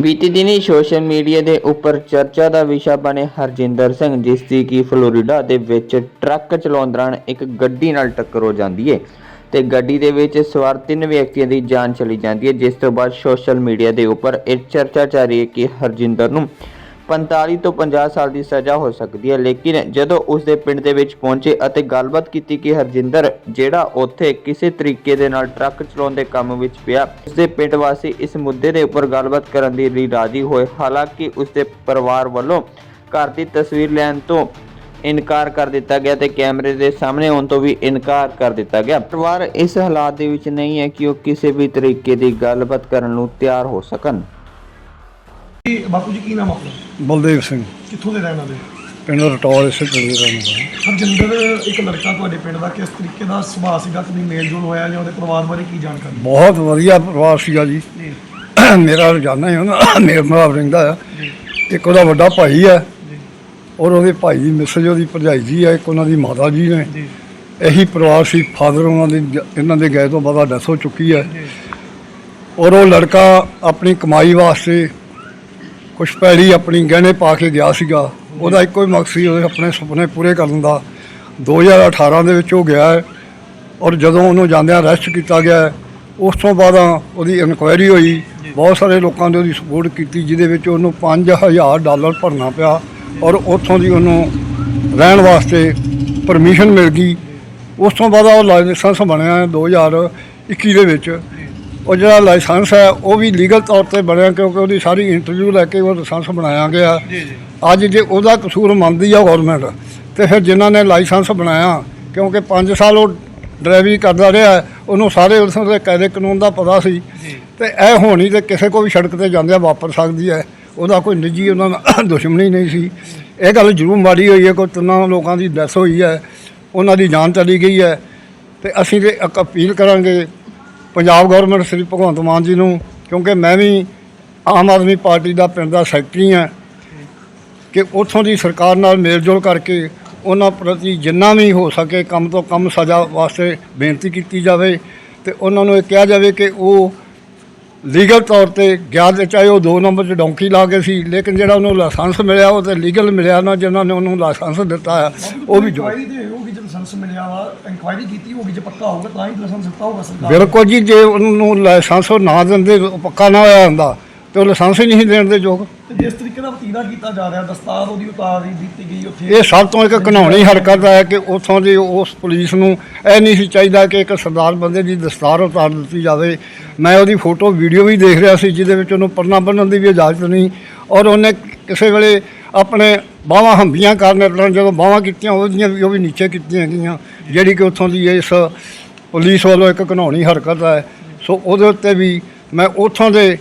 ਬੀਤੇ ਦਿਨੀ social media ਦੇ ਉੱਪਰ ਚਰਚਾ ਦਾ ਵਿਸ਼ਾ ਬਣੇ ਹਰਜਿੰਦਰ ਸਿੰਘ, ਜਿਸ ਦੀ ਕਿ ਫਲੋਰੀਡਾ ਦੇ ਵਿੱਚ ਟਰੱਕ ਚਲਾਉਣ ਦੌਰਾਨ ਇੱਕ ਗੱਡੀ ਨਾਲ ਟੱਕਰ ਹੋ ਜਾਂਦੀ ਹੈ ਤੇ ਗੱਡੀ ਦੇ ਵਿੱਚ ਸਵਾਰ ਤਿੰਨ ਵਿਅਕਤੀਆਂ ਦੀ ਜਾਨ ਚਲੀ ਜਾਂਦੀ ਹੈ ਜਿਸ ਤੋਂ ਬਾਅਦ ਸੋਸ਼ਲ ਮੀਡੀਆ ਦੇ ਉੱਪਰ ਇਹ ਚਰਚਾ ਚੱਲ ਰਹੀ ਹੈ ਕਿ ਹਰਜਿੰਦਰ ਨੂੰ 45 ਤੋਂ 50 ਸਾਲ ਦੀ ਸਜ਼ਾ ਹੋ ਸਕਦੀ ਹੈ, ਲੇਕਿਨ ਜਦੋਂ ਉਸ ਦੇ ਪਿੰਡ ਦੇ ਵਿੱਚ ਪਹੁੰਚੇ ਅਤੇ ਗੱਲਬਾਤ ਕੀਤੀ ਕਿ ਹਰਜਿੰਦਰ, ਜਿਹੜਾ ਉੱਥੇ ਕਿਸੇ ਤਰੀਕੇ ਦੇ ਨਾਲ ਟਰੱਕ ਚਲਾਉਣ ਦੇ ਕੰਮ ਵਿੱਚ ਪਿਆ, ਉਸ ਦੇ ਪਿੰਡ ਵਾਸੀ ਇਸ ਮੁੱਦੇ ਦੇ ਉੱਪਰ ਗੱਲਬਾਤ ਕਰਨ ਦੀ ਲਈ ਰਾਜ਼ੀ ਹੋਏ। ਹਾਲਾਂਕਿ ਉਸ ਦੇ ਪਰਿਵਾਰ ਵੱਲੋਂ ਘਰ ਦੀ ਤਸਵੀਰ ਲੈਣ ਤੋਂ ਇਨਕਾਰ ਕਰ ਦਿੱਤਾ ਗਿਆ ਤੇ ਕੈਮਰੇ ਦੇ ਸਾਹਮਣੇ ਆਉਣ ਤੋਂ ਵੀ ਇਨਕਾਰ ਕਰ ਦਿੱਤਾ ਗਿਆ। ਪਰਿਵਾਰ ਇਸ ਹਾਲਾਤ ਦੇ ਵਿੱਚ ਨਹੀਂ ਹੈ ਕਿ ਉਹ ਕਿਸੇ ਵੀ ਤਰੀਕੇ ਦੀ ਗੱਲਬਾਤ ਕਰਨ ਨੂੰ ਤਿਆਰ ਹੋ ਸਕਣ। ਜੀ, ਬਾਪੂ ਜੀ ਕੀ ਨਾਮ ਆਪਣਾ? ਬਲਦੇਵ ਸਿੰਘ। ਕਿੱਥੋਂ ਦੇ ਰਹਿਣ ਵਾਲੇ? ਪਿੰਡ ਰਟੌਲ ਇਸੇ ਪਿੰਡ ਦੇ ਰਹਿਣ ਵਾਲਾ ਹਰਜਿੰਦਰ ਇੱਕ ਲੜਕਾ ਤੁਹਾਡੇ ਪਿੰਡ ਦਾ ਕਿਸ ਤਰੀਕੇ ਦਾ ਸੁਭਾਅ ਸੀਗਾ? ਕਦੀ ਮੇਲ ਜੋਲ ਹੋਇਆ ਜਾਂ ਉਹਦੇ ਪਰਿਵਾਰ ਬਾਰੇ ਕੀ ਜਾਣਕਾਰੀ? ਬਹੁਤ ਵਧੀਆ ਪਰਿਵਾਰ ਸੀਗਾ ਜੀ। ਜੀ। ਮੇਰਾ ਰੋਜ਼ਾਨਾ ਹੀ ਉਹਨਾਂ ਮੇਰੇ ਨਾਲ ਰਹਿੰਦਾ ਆ। ਇੱਕ ਉਹਦਾ ਵੱਡਾ ਭਾਈ ਆ। ਜੀ। ਔਰ ਉਹਦੇ ਭਾਈ ਦੀ ਮਿਸਜ ਉਹਦੀ ਭਰਜਾਈ ਜੀ ਆ ਇੱਕ ਉਹਨਾਂ ਦੀ ਮਾਤਾ ਜੀ ਨੇ। ਜੀ। ਇਹੀ ਪਰਿਵਾਰ ਸੀ ਫਾਦਰ ਉਹਨਾਂ ਦੇ ਜ- ਇਹਨਾਂ ਦੇ ਗਏ ਤੋਂ ਬਾਅਦ ਡੈਥ ਹੋ ਚੁੱਕੀ ਹੈ ਜੀ। ਔਰ ਉਹ ਲੜਕਾ ਆਪਣੀ ਕਮਾਈ ਵਾਸਤੇ ਕੁਛ ਪੈੜੀ ਆਪਣੀ ਗਹਿਣੇ ਪਾ ਕੇ ਗਿਆ ਸੀਗਾ। ਉਹਦਾ ਇੱਕੋ ਹੀ ਮਕਸਦ ਸੀ ਉਹਦੇ ਆਪਣੇ ਸੁਪਨੇ ਪੂਰੇ ਕਰਨ ਦਾ। 2018 ਦੇ ਵਿੱਚ ਉਹ ਗਿਆ ਹੈ ਔਰ ਜਦੋਂ ਉਹਨੂੰ ਜਾਂਦਿਆਂ ਅਰੈਸਟ ਕੀਤਾ ਗਿਆ ਹੈ, ਉਸ ਤੋਂ ਬਾਅਦ ਉਹਦੀ ਇਨਕੁਆਇਰੀ ਹੋਈ। ਬਹੁਤ ਸਾਰੇ ਲੋਕਾਂ ਨੇ ਉਹਦੀ ਸਪੋਰਟ ਕੀਤੀ ਜਿਹਦੇ ਵਿੱਚ ਉਹਨੂੰ 5000 ਡਾਲਰ ਭਰਨਾ ਪਿਆ ਔਰ ਉੱਥੋਂ ਦੀ ਉਹਨੂੰ ਰਹਿਣ ਵਾਸਤੇ ਪਰਮਿਸ਼ਨ ਮਿਲ ਗਈ। ਉਸ ਤੋਂ ਬਾਅਦ ਉਹ ਲਾਇਸੈਂਸ ਬਣਿਆ 2021 ਦੇ ਵਿੱਚ। ਉਹ ਜਿਹੜਾ ਲਾਇਸੈਂਸ ਹੈ ਉਹ ਵੀ ਲੀਗਲ ਤੌਰ ਤੇ ਬਣਿਆ ਕਿਉਂਕਿ ਉਹਦੀ ਸਾਰੀ ਇੰਟਰਵਿਊ ਲੈ ਕੇ ਉਹ ਲਾਇਸੈਂਸ ਬਣਾਇਆ ਗਿਆ। ਅੱਜ ਜੇ ਉਹਦਾ ਕਸੂਰ ਮੰਨਦੀ ਆ ਗਵਰਨਮੈਂਟ ਤੇ ਫਿਰ ਜਿਨ੍ਹਾਂ ਨੇ ਲਾਇਸੈਂਸ ਬਣਾਇਆ ਕਿਉਂਕਿ 5 ਸਾਲ ਉਹ ਡਰਾਈਵਿੰਗ ਕਰਦਾ ਰਿਹਾ ਉਹਨੂੰ ਸਾਰੇ ਉਸ ਦੇ ਕਾਇਦੇ ਕਾਨੂੰਨ ਦਾ ਪਤਾ ਸੀ। ਤੇ ਇਹ ਹੋਣੀ ਤੇ ਕਿਸੇ ਕੋ ਵੀ ਸੜਕ ਤੇ ਜਾਂਦਿਆਂ ਵਾਪਰ ਸਕਦੀ ਹੈ। ਉਹਦਾ ਕੋਈ ਨਿੱਜੀ ਉਹਨਾਂ ਨਾਲ ਦੁਸ਼ਮਣੀ ਨਹੀਂ ਸੀ। ਇਹ ਗੱਲ ਜ਼ਰੂਰ ਮਾੜੀ ਹੋਈ ਹੈ ਕੋਈ ਤਿੰਨਾਂ ਲੋਕਾਂ ਦੀ ਡੈਥ ਹੋਈ ਹੈ। ਉਹਨਾਂ ਦੀ ਜਾਨ ਚਲੀ ਗਈ ਹੈ। ਤੇ ਅਸੀਂ ਤੇ ਅਪੀਲ ਕਰਾਂਗੇ ਪੰਜਾਬ ਗਵਰਨਮੈਂਟ ਸ੍ਰੀ ਭਗਵੰਤ ਮਾਨ ਜੀ ਨੂੰ, ਕਿਉਂਕਿ ਮੈਂ ਵੀ ਆਮ ਆਦਮੀ ਪਾਰਟੀ ਦਾ ਪਿੰਡ ਦਾ ਸੈਕਟਰੀ ਹਾਂ, ਕਿ ਉੱਥੋਂ ਦੀ ਸਰਕਾਰ ਨਾਲ ਮੇਲਜੋਲ ਕਰਕੇ ਉਹਨਾਂ ਪ੍ਰਤੀ ਜਿੰਨਾ ਵੀ ਹੋ ਸਕੇ ਕੰਮ ਤੋਂ ਕੰਮ ਸਜ਼ਾ ਵਾਸਤੇ ਬੇਨਤੀ ਕੀਤੀ ਜਾਵੇ ਤੇ ਉਹਨਾਂ ਨੂੰ ਇਹ ਕਿਹਾ ਜਾਵੇ ਕਿ ਉਹ ਲੀਗਲ ਤੌਰ ਤੇ ਗਿਆ ਤੇ ਚਾਹੇ ਉਹ 2 ਨੰਬਰ 'ਚ ਡੌਂਕੀ ਲਾ ਕੇ ਸੀ, ਲੇਕਿਨ ਜਿਹੜਾ ਉਹਨੂੰ ਲਾਇਸੈਂਸ ਮਿਲਿਆ, ਉਹ ਤੇ ਲੀਗਲ ਮਿਲਿਆ ਨਾ ਜਿਨ੍ਹਾਂ ਨੇ ਉਹਨੂੰ ਲਾਇਸੈਂਸ ਦਿੱਤਾ ਆ, ਉਹ ਵੀ ਜੋ ਲਾਇਸੈਂਸ ਮਿਲਿਆ ਵਾ ਇਨਕੁਆਇਰੀ ਕੀਤੀ ਹੋਊਗੀ ਜੇ ਪੱਕਾ ਹੋਊਗਾ ਤਾਂ ਹੀ ਲਾਇਸੈਂਸ ਦਿੱਤਾ ਹੋਊਗਾ ਸਰਕਾਰ। ਨੇ। ਬਿਲਕੁਲ ਜੀ ਜੇ ਉਹਨੂੰ ਲਾਇਸੈਂਸ ਉਹ ਨਾ ਦਿੰਦੇ ਉਹ ਪੱਕਾ ਨਾ ਹੋਇਆ ਹੁੰਦਾ ਤੇ ਉਹ ਲਾਇਸੈਂਸ ਹੀ ਨਹੀਂ ਦੇਣ ਦੇ ਯੋਗ। ਤੇ ਜਿਸ ਤਰੀਕੇ ਨਾਲ ਵਤੀਰਾ ਕੀਤਾ ਜਾ ਰਿਹਾ ਦਸਤਾਰ ਉਹਦੀ ਉਤਾਰ ਦੀ ਦਿੱਤੀ ਗਈ ਉੱਥੇ। ਇਹ ਸਭ ਤੋਂ ਇੱਕ ਘਿਨਾਉਣੀ ਹਰਕਤ ਹੈ ਕਿ ਉੱਥੋਂ ਦੀ ਉਸ ਪੁਲਿਸ ਨੂੰ ਇਹ ਨਹੀਂ ਸੀ ਚਾਹੀਦਾ ਕਿ ਇੱਕ ਸਰਦਾਰ ਬੰਦੇ ਦੀ ਦਸਤਾਰ ਉਤਾਰ ਦਿੱਤੀ ਜਾਵੇ। ਮੈਂ ਉਹਦੀ ਫੋਟੋ ਵੀਡੀਓ ਵੀ ਦੇਖ ਰਿਹਾ ਸੀ ਜਿਹਦੇ ਵਿੱਚ ਉਹਨੂੰ ਪਰਨਾ ਬੰਨਣ ਦੀ ਵੀ ਇਜਾਜ਼ਤ ਨਹੀਂ ਔਰ ਉਹਨੇ ਕਿਸੇ ਵੇਲੇ ਆਪਣੇ ਬਾਹਾਂ ਹੰਬੀਆਂ ਕਰਨ ਲੱਗ ਜਦੋਂ ਬਾਹਾਂ ਕੀਤੀਆਂ, ਉਹਦੀਆਂ ਵੀ ਉਹ ਵੀ ਨੀਚੇ ਕੀਤੀਆਂ ਗਈਆਂ, ਜਿਹੜੀ ਕਿ ਉੱਥੋਂ ਦੀ ਇਸ ਪੁਲਿਸ ਵੱਲੋਂ ਇੱਕ ਘਿਨਾਉਣੀ ਹਰਕਤ ਹੈ। ਸੋ ਉਹਦੇ ਉੱਤੇ ਵੀ ਮੈਂ ਉੱਥੋਂ ਦੇ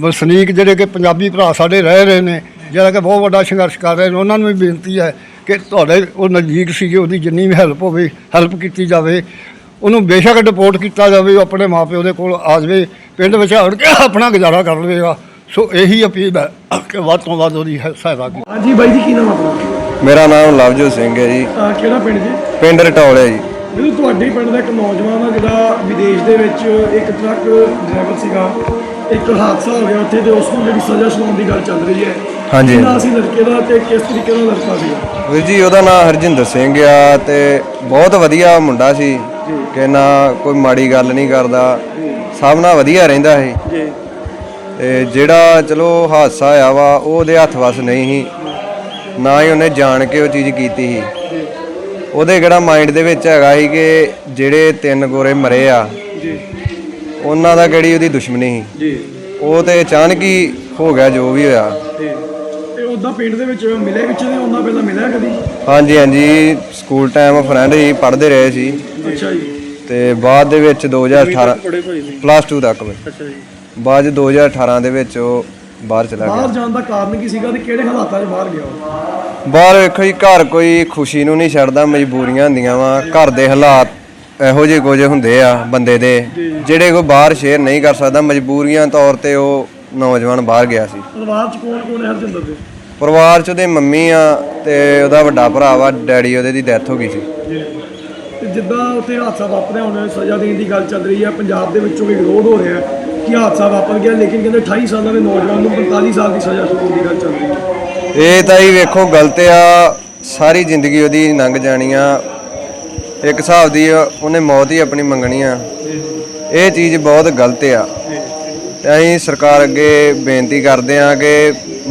ਵਸਨੀਕ ਜਿਹੜੇ ਕਿ ਪੰਜਾਬੀ ਭਰਾ ਸਾਡੇ ਰਹਿ ਰਹੇ ਨੇ, ਜਿਹੜਾ ਕਿ ਬਹੁਤ ਵੱਡਾ ਸੰਘਰਸ਼ ਕਰ ਰਹੇ ਨੇ, ਉਹਨਾਂ ਨੂੰ ਵੀ ਬੇਨਤੀ ਹੈ ਕਿ ਤੁਹਾਡੇ ਉਹ ਨਜ਼ਦੀਕ ਸੀਗੇ, ਉਹਦੀ ਜਿੰਨੀ ਵੀ ਹੈਲਪ ਹੋਵੇ, ਹੈਲਪ ਕੀਤੀ ਜਾਵੇ, ਉਹਨੂੰ ਬੇਸ਼ੱਕ ਡਿਪੋਰਟ ਕੀਤਾ ਜਾਵੇ, ਉਹ ਆਪਣੇ ਮਾਪਿਓ ਦੇ ਕੋਲ ਆ ਜਾਵੇ, ਪਿੰਡ ਵਿੱਚ ਆੜ ਕੇ ਆਪਣਾ ਗੁਜ਼ਾਰਾ ਕਰ ਲਵੇਗਾ। ਸੋ ਇਹੀ ਅਪੀਲ ਹੈ ਕਿ ਵੱਧ ਤੋਂ ਵੱਧ ਉਹਦੀ ਸਹਾਇਤਾ ਕੀਤੀ। ਹਾਂਜੀ ਬਾਈ ਜੀ ਕੀ ਨਾਮ ਆਪਣਾ? ਮੇਰਾ ਨਾਮ ਲਵਜੋਤ ਸਿੰਘ ਹੈ ਜੀ। ਅਹ ਕਿਹੜਾ ਪਿੰਡ ਜੀ? ਪਿੰਡ ਰਟੌਲ ਜੀ। ਜਦੋਂ ਤੁਹਾਡੇ ਪਿੰਡ ਦਾ ਇੱਕ ਨੌਜਵਾਨ ਆ ਜਿਹੜਾ ਵਿਦੇਸ਼ ਦੇ ਵਿੱਚ ਇੱਕ ਟਰੱਕ ਡਰਾਈਵਰ ਸੀਗਾ। ਇੱਕ ਹਾਦਸਾ ਹੋ ਗਿਆ ਉੱਥੇ ਤੇ ਉਸ ਨੂੰ ਜਿਹੜੀ ਸਜ਼ਾ ਸੁਣਾਉਣ ਦੀ ਗੱਲ ਚੱਲ ਰਹੀ ਹੈ। ਹਾਂਜੀ। ਕੀ ਨਾਂ ਸੀ ਲੜਕੇ ਦਾ ਤੇ ਕਿਸ ਤਰੀਕੇ ਨਾਲ ਲੜਕਾ ਸੀਗਾ? ਵੀਰ ਜੀ ਉਹਦਾ ਨਾਮ ਹਰਜਿੰਦਰ ਸਿੰਘ ਆ ਤੇ ਬਹੁਤ ਵਧੀਆ ਮੁੰਡਾ ਸੀ। ਕਿ ਨਾ ਕੋਈ ਮਾੜੀ ਗੱਲ ਨਹੀਂ ਕਰਦਾ। ਸਭ ਨਾਲ ਵਧੀਆ ਰਹਿੰਦਾ ਸੀ। ਜੀ। ਤੇ ਜਿਹੜਾ ਚਲੋ ਹਾਦਸਾ ਹੋਇਆ ਵਾ ਉਹ ਉਹਦੇ ਹੱਥ ਵਸ ਨਹੀਂ ਸੀ। ਨਾ ਹੀ ਉਹਨੇ ਜਾਣ ਕੇ ਉਹ ਚੀਜ਼ ਕੀਤੀ ਸੀ। ਉਹਦੇ ਕਿਹੜਾ ਮਾਈਂਡ ਦੇ ਵਿੱਚ ਹੈਗਾ ਸੀ ਕਿ ਜਿਹੜੇ ਤਿੰਨ ਗੋਰੇ ਮਰੇ ਆ ਜੀ। ਉਹਨਾਂ ਦਾ ਕਿਹੜੀ ਉਹਦੀ ਦੁਸ਼ਮਣੀ ਸੀ? ਜੀ। ਉਹ ਤੇ ਅਚਾਨਕ ਹੀ ਹੋ ਗਿਆ ਜੋ ਵੀ ਹੋਇਆ। ਤੇ ਉਹਦਾ ਪਿੰਡ ਦੇ ਵਿੱਚ ਮਿਲੇ ਵਿੱਚ ਨੇ ਉਹਨਾਂ ਪਹਿਲਾਂ ਮਿਲਿਆ ਕਦੀ? ਹਾਂਜੀ ਹਾਂਜੀ। ਸਕੂਲ ਟਾਈਮ ਫਰੈਂਡ ਹੀ ਪੜ੍ਹਦੇ ਰਹੇ ਸੀ। ਅੱਛਾ ਜੀ। ਤੇ ਬਾਅਦ ਦੇ ਵਿੱਚ 2018 ਬੜੇ ਭਾਈ ਨੇ ਪਲੱਸ 2 ਤੱਕ ਅੱਛਾ ਜੀ। ਬਾਅਦ 'ਚ 2018 ਦੇ ਵਿੱਚ ਉਹ ਬਾਹਰ ਚਲਾ ਬਾਹਰ ਗਿਆ ਜਾਣ ਦਾ ਕਾਰਨ ਕੀ ਸੀਗਾ ਤੇ ਕਿਹੜੇ ਹਾਲਾਤਾਂ 'ਚ ਬਾਹਰ ਗਿਆ ਉਹ? ਬਾਹਰ ਵੇਖੋ ਜੀ ਘਰ ਕੋਈ ਖੁਸ਼ੀ ਨੂੰ ਨਹੀਂ ਛੱਡਦਾ ਮਜਬੂਰੀਆਂ ਹੁੰਦੀਆਂ ਵਾ। ਘਰ ਦੇ ਹਾਲਾਤ ਇਹੋ ਜਿਹੇ ਕੁਝ ਹੁੰਦੇ ਆ ਬੰਦੇ ਦੇ ਜਿਹੜੇ ਕੋਈ ਬਾਹਰ ਸ਼ੇਅਰ ਨਹੀਂ ਕਰ ਸਕਦਾ। ਮਜਬੂਰੀਆਂ ਤੌਰ ਤੇ ਉਹ ਨੌਜਵਾਨ ਬਾਹਰ ਗਿਆ ਸੀ। ਪਰਿਵਾਰ 'ਚ ਕੌਣ ਕੌਣ ਹੈ ਹਰਜਿੰਦਰ ਦੇ? ਪਰਿਵਾਰ 'ਚ ਉਹਦੇ ਮੰਮੀ ਆ ਤੇ ਉਹਦਾ ਵੱਡਾ ਭਰਾ ਵਾ ਡੈਡੀ ਉਹਦੇ ਦੀ ਡੈਥ ਹੋ ਗਈ ਸੀ। ਤੇ ਜਿੱਦਾਂ ਉੱਥੇ ਹਾਦਸਾ ਵਾਪਰਿਆ ਹੁਣ ਸਜ਼ਾ ਦੇਣ ਦੀ ਗੱਲ ਚੱਲ ਰਹੀ ਹੈ ਪੰਜਾਬ ਦੇ ਵਿੱਚੋਂ ਵੀ ਵਿਰੋਧ ਹੋ ਰਿਹਾ। ਹੈ ਕਿ ਹਾਦਸਾ ਵਾਪਰ ਗਿਆ ਲੇਕਿਨ ਕਹਿੰਦੇ 28 ਸਾਲਾਂ ਦੇ ਨੌਜਵਾਨ ਨੂੰ 45 ਸਾਲ ਦੀ ਸਜ਼ਾ ਸੁਣਾਉਣ ਦੀ ਗੱਲ ਚੱਲ ਰਹੀ ਹੈ। ਇਹ ਤਾਂ ਹੀ ਵੇਖੋ ਗਲਤ ਆ ਸਾਰੀ ਜ਼ਿੰਦਗੀ ਉਹਦੀ ਲੰਘ ਜਾਣੀ ਆ। ਇੱਕ ਹਿਸਾਬ ਦੀ ਉਹਨੇ ਮੌਤ ਹੀ ਆਪਣੀ ਮੰਗਣੀ ਆ। ਇਹ ਚੀਜ਼ ਬਹੁਤ ਗਲਤ ਆ। ਤੇ ਅਸੀਂ ਸਰਕਾਰ ਅੱਗੇ ਬੇਨਤੀ ਕਰਦੇ ਆ ਕਿ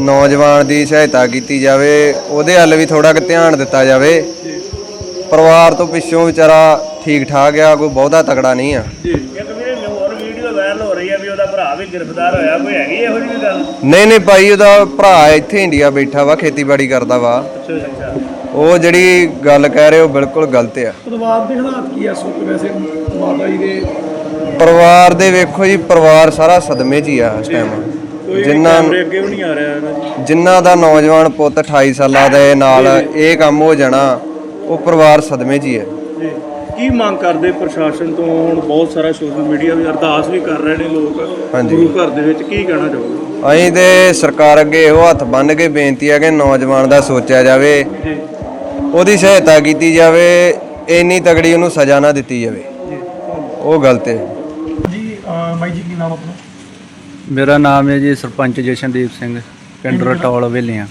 ਨੌਜਵਾਨ ਦੀ ਸਹਾਇਤਾ ਕੀਤੀ ਜਾਵੇ ਉਹਦੇ ਹੱਲ ਵੀ ਥੋੜਾ ਕੁ ਧਿਆਨ ਦਿੱਤਾ ਜਾਵੇ। ਪਰਿਵਾਰ ਤੋਂ ਪਿੱਛੋਂ ਵਿਚਾਰਾ ਠੀਕ ਠਾਕ ਆ ਕੋਈ ਬਹੁਤਾ ਤਕੜਾ ਨਹੀਂ ਆ ਇੱਕ ਵੀਰੇ ਹੋਰ ਵੀਡੀਓ ਵਾਇਰਲ ਹੋ ਰਹੀ ਹੈ ਵੀ ਉਹਦਾ ਭਰਾ ਵੀ ਗ੍ਰਿਫਤਾਰ ਹੋਇਆ ਕੋਈ ਹੈਗੀ ਇਹੋ ਜਿਹੀ ਵੀ ਗੱਲ? ਨਹੀਂ ਨਹੀਂ ਭਾਈ ਉਹਦਾ ਭਰਾ ਇੱਥੇ ਇੰਡੀਆ ਬੈਠਾ ਵਾ ਖੇਤੀਬਾੜੀ ਕਰਦਾ ਵਾ। ਅੱਛਾ ਅੱਛਾ। ਉਹ ਜਿਹੜੀ ਗੱਲ ਕਹਿ ਰਹੇ ਹੋ ਬਿਲਕੁਲ ਗਲਤ ਆ। ਪਰਿਵਾਰ ਦੇ ਹਾਲਾਤ ਕੀ ਆ? ਇਸ ਵਕਤ ਵੈਸੇ ਮਾਤਾ ਜੀ ਦੇ ਪਰਿਵਾਰ ਦੇ ਵੇਖੋ ਜੀ ਪਰਿਵਾਰ ਸਾਰਾ ਸਦਮੇ 'ਚ ਹੀ ਆ ਇਸ ਟਾਈਮ ਜਿਨ੍ਹਾਂ ਅੱਗੇ ਵੀ ਨਹੀਂ ਆ ਰਿਹਾ ਇਹਨਾਂ ਜੀ ਜਿਨ੍ਹਾਂ ਦਾ ਨੌਜਵਾਨ ਪੁੱਤ 28 ਸਾਲਾਂ ਦੇ ਨਾਲ ਇਹ ਕੰਮ ਹੋ ਜਾਣਾ ਉਹ ਪਰਿਵਾਰ ਸਦਮੇ 'ਚ ਹੀ ਹੈ ਜੀ। ਕੀ ਮੰਗ ਕਰਦੇ ਪ੍ਰਸ਼ਾਸਨ ਤੋਂ? ਹੁਣ ਬਹੁਤ ਸਾਰਾ ਸੋਸ਼ਲ ਮੀਡੀਆ ਵੀ ਅਰਦਾਸ ਵੀ ਕਰ ਰਹੇ ਨੇ ਲੋਕ। ਗੁਰੂ ਘਰ ਦੇ ਵਿੱਚ ਕੀ ਕਹਿਣਾ ਚਾਹੋਗੇ? ਅਸੀਂ ਤੇ ਸਰਕਾਰ ਅੱਗੇ ਇਹੋ ਹੱਥ ਬੰਨ੍ਹ ਕੇ ਬੇਨਤੀ ਹੈ ਕਿ ਨੌਜਵਾਨ ਦਾ ਸੋਚਿਆ ਜਾਵੇ ਉਹਦੀ ਸਹਾਇਤਾ ਕੀਤੀ ਜਾਵੇ ਇੰਨੀ ਤਗੜੀ ਉਹਨੂੰ ਸਜ਼ਾ ਨਾ ਦਿੱਤੀ ਜਾਵੇ। ਉਹ ਗਲਤ ਹੈ। ਜੀ ਅਹ ਮਾਈ ਜੀ ਕੀ ਨਾਮ ਆਪਣਾ? ਮੇਰਾ ਨਾਮ ਹੈ ਜੀ ਸਰਪੰਚ ਜਸ਼ਨਦੀਪ ਸਿੰਘ ਪਿੰਡ ਰਟੌਲ ਵੇਲੀਆਂ।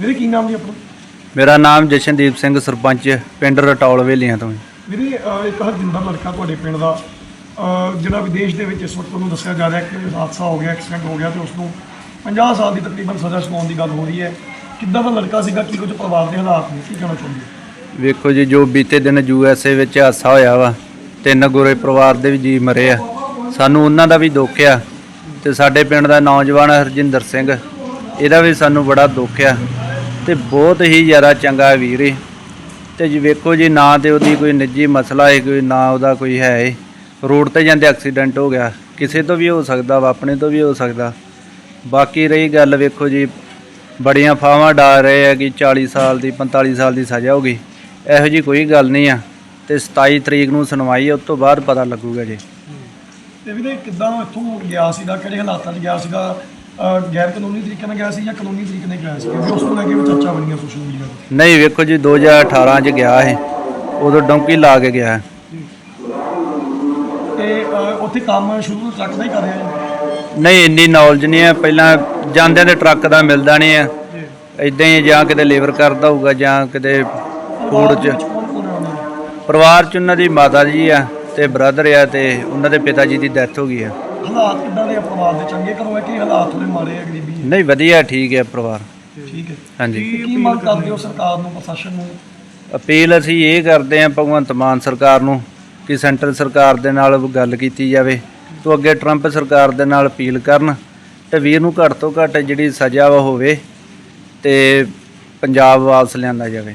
ਵੀਰੇ ਕੀ ਨਾਮ ਜੀ ਆਪਣਾ? ਮੇਰਾ ਨਾਮ ਜਸ਼ਨਦੀਪ ਸਿੰਘ ਸਰਪੰਚ ਪਿੰਡ ਰਟੌਲ ਵੇਲੀਆਂ ਤੋਂ। ਵੀਰੇ ਇੱਕ ਹਰਜਿੰਦਰ ਲੜਕਾ ਤੁਹਾਡੇ ਪਿੰਡ ਦਾ। ਜਿਹੜਾ ਵਿਦੇਸ਼ ਦੇ ਵਿੱਚ ਇਸ ਵਕਤ ਉਹਨੂੰ ਦੱਸਿਆ ਜਾ ਰਿਹਾ ਕਿ ਹਾਦਸਾ ਹੋ ਗਿਆ ਐਕਸੀਡੈਂਟ ਹੋ ਗਿਆ ਤੇ ਉਸ ਨੂੰ 50 ਸਾਲ ਦੀ ਤਕਰੀਬਨ ਸਜ਼ਾ ਸੁਣਾਉਣ ਦੀ ਗੱਲ ਹੋ ਰਹੀ ਹੈ। ਕਿੱਦਾਂ ਦਾ ਲੜਕਾ ਸੀਗਾ? ਕੀ ਕੁਝ ਪਰਿਵਾਰ ਦੇ ਹਾਲਾਤ ਨੇ? ਕੀ ਕਹਿਣਾ ਚਾਹੁੰਦੇ? ਵੇਖੋ ਜੀ ਜੋ ਬੀਤੇ ਦਿਨ ਯੂ ਐਸ ਏ ਵਿੱਚ ਹਾਦਸਾ ਹੋਇਆ ਵਾ ਤਿੰਨ ਗੋਰੇ ਪਰਿਵਾਰ ਦੇ ਵੀ ਜੀ ਮਰੇ ਆ। ਸਾਨੂੰ ਉਹਨਾਂ ਦਾ ਵੀ ਦੁੱਖ ਆ ਤੇ ਸਾਡੇ ਪਿੰਡ ਦਾ ਨੌਜਵਾਨ ਹਰਜਿੰਦਰ ਸਿੰਘ ਇਹਦਾ ਵੀ ਸਾਨੂੰ ਬੜਾ ਦੁੱਖ ਆ। ਤੇ ਬਹੁਤ ਹੀ ਜ਼ਿਆਦਾ ਚੰਗਾ ਵੀਰ ਏ। ਤੇ ਜੀ ਵੇਖੋ ਜੀ, ਨਾ ਤੇ ਉਹਦੀ ਕੋਈ ਨਿੱਜੀ ਮਸਲਾ ਹੈ ਕੋਈ ਨਾ ਉਹਦਾ ਕੋਈ ਹੈ ਏ। ਰੋਡ ਤੇ ਜਾਂਦੇ ਐਕਸੀਡੈਂਟ ਹੋ ਗਿਆ। ਕਿਸੇ ਤੋਂ ਵੀ ਹੋ ਸਕਦਾ ਵਾ, ਆਪਣੇ ਤੋਂ ਵੀ ਹੋ ਸਕਦਾ। ਬਾਕੀ ਰਹੀ ਗੱਲ ਵੇਖੋ ਜੀ, ਬੜੀਆਂ ਫਾਵਾਂ ਡਾ ਰਹੇ ਆ ਕਿ 40 ਸਾਲ ਦੀ 45 ਸਾਲ ਦੀ ਸਜ਼ਾ ਹੋਗੀ ਇਹੋ ਜੀ ਕੋਈ ਗੱਲ ਨਹੀਂ ਆ। ਤੇ 27 ਤਰੀਕ ਨੂੰ ਸੁਣਵਾਈ ਹੈ ਉਸ ਤੋਂ ਬਾਅਦ ਪਤਾ ਲੱਗੂਗਾ ਜੀ। ਤੇ ਵੀਰੇ ਕਿੱਦਾਂ ਇੱਥੋਂ ਗਿਆ ਸੀਗਾ, ਕਿਹੜੇ ਹਾਲਾਤਾਂ 'ਚ ਗਿਆ ਸੀਗਾ? ਗੈਰ ਕਾਨੂੰਨੀ ਤਰੀਕੇ ਨਾਲ ਗਿਆ ਸੀ ਜਾਂ ਕਾਨੂੰਨੀ ਤਰੀਕੇ ਨਾਲ ਗਿਆ ਸੀ? ਕਿਉਂਕਿ ਉਸ ਨੂੰ ਲੈ ਕੇ ਵੀ ਚਰਚਾ ਬਣੀਆਂ ਸੋਸ਼ਲ ਮੀਡੀਆ ਤੇ। ਨਹੀਂ ਵੇਖੋ ਜੀ 2018 ਚ ਗਿਆ ਇਹ। ਉਦੋਂ ਡੌਂਕੀ ਲਾ ਕੇ ਗਿਆ। ਤੇ ਅਹ ਉੱਥੇ ਕੰਮ ਸ਼ੁਰੂ ਤੋਂ ਟਰੱਕ ਦਾ ਹੀ ਕਰ ਰਿਹਾ ਜੀ? ਨਹੀਂ ਇੰਨੀ ਨੌਲੇਜ ਨਹੀਂ ਹੈ। ਪਹਿਲਾਂ ਜਾਂਦਿਆਂ ਦੇ ਟਰੱਕ ਦਾ ਮਿਲਦਾ ਨਹੀਂ ਹੈ। ਇਦਾਂ ਹੀ ਜਾਂ ਕਿਤੇ ਲੇਬਰ ਕਰਦਾ ਹੋਊਗਾ ਜਾਂ ਕਿਤੇ ਫੂਡ ਚ। ਵਿੱਚ ਕੌਣ ਕੌਣ ਹੈ? ਉਹਨਾਂ ਦੇ ਪਰਿਵਾਰ ਚ ਉਹਨਾਂ ਦੀ ਮਾਤਾ ਜੀ ਆ ਤੇ ਬ੍ਰਦਰ ਆ ਤੇ ਉਹਨਾਂ ਦੇ ਪਿਤਾ ਜੀ ਦੀ ਡੈਥ ਹੋ ਗਈ ਆ। ਹਾਲਾਤ ਕਿੱਦਾਂ ਦੇ ਆ? ਪਰਿਵਾਰ ਦੇ ਚੰਗੇ ਘਰੋਂ ਹੈ ਕਿ ਹਾਲਾਤ ਥੋੜੇ ਮਾੜੇ ਆ ਗਰੀਬੀ ਹੈ ਨਹੀਂ ਵਧੀਆ ਠੀਕ ਹੈ ਪਰਿਵਾਰ। ਠੀਕ ਹੈ। ਹਾਂਜੀ। ਤੇ ਕੀ ਮੰਗ ਕਰਦੇ ਹੋ ਸਰਕਾਰ ਨੂੰ ਪ੍ਰਸ਼ਾਸਨ ਨੂੰ? ਅਪੀਲ ਅਸੀਂ ਇਹ ਕਰਦੇ ਹਾਂ ਭਗਵੰਤ ਮਾਨ ਸਰਕਾਰ ਨੂੰ ਕਿ ਸੈਂਟਰ ਸਰਕਾਰ ਦੇ ਨਾਲ ਗੱਲ ਕੀਤੀ ਜਾਵੇ। ਤੋਂ ਅੱਗੇ ਟਰੰਪ ਸਰਕਾਰ ਦੇ ਨਾਲ ਅਪੀਲ ਕਰਨ ਤੇ ਵੀਰ ਨੂੰ ਘੱਟ ਤੋਂ ਘੱਟ ਜਿਹੜੀ ਸਜ਼ਾ ਵਾ ਹੋਵੇ ਤੇ ਪੰਜਾਬ ਵਾਪਸ ਲਿਆਂਦਾ ਜਾਵੇ।